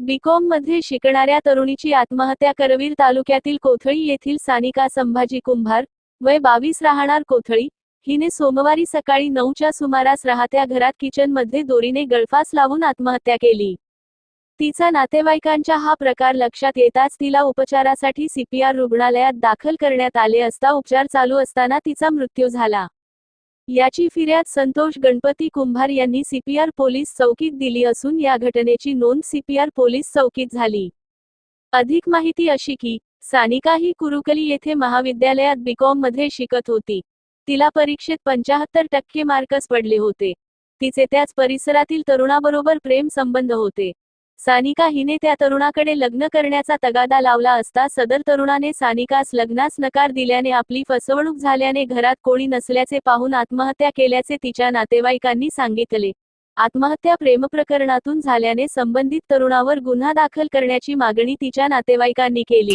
बीकॉममध्ये शिकणाऱ्या तरुणीची आत्महत्या करवीर तालुक्यातील कोथळी येथील सानिका संभाजी कुंभार वय बावीस राहणार कोथळी. हिने सोमवारी सकाळी नऊच्या सुमारास राहत्या घरात किचनमध्ये दोरीने गळफास लावून आत्महत्या केली. तिचा नातेवाईकांच्या हा प्रकार लक्षात येताच तिला उपचारासाठी सीपीआर रुग्णालयात दाखल करण्यात आले असता उपचार चालू असताना तिचा मृत्यू झाला. याची फिर्याद संतोष गणपती कुंभार यांनी सीपीआर पोलीस चौकीत दिली असून या घटनेची नोंद सीपीआर पोलीस चौकीत झाली. अधिक माहिती अशी की सानिका ही कुरुकली येथे महाविद्यालयात बीकॉममध्ये शिकत होती. तिला परीक्षेत पंचाहत्तर टक्के मार्कस पडले होते. तिचे त्याच परिसरातील तरुणाबरोबर प्रेम संबंध होते. सानिका हिने त्या तरुणाकडे लग्न करण्याचा तगादा लावला असता सदर तरुणाने सानिकास लग्नास नकार दिल्याने आपली फसवणूक झाल्याने घरात कोणी नसल्याचे पाहून आत्महत्या केल्याचे तिच्या नातेवाईकांनी सांगितले. आत्महत्या प्रेमप्रकरणातून झाल्याने संबंधित तरुणावर गुन्हा दाखल करण्याची मागणी तिच्या नातेवाईकांनी केली.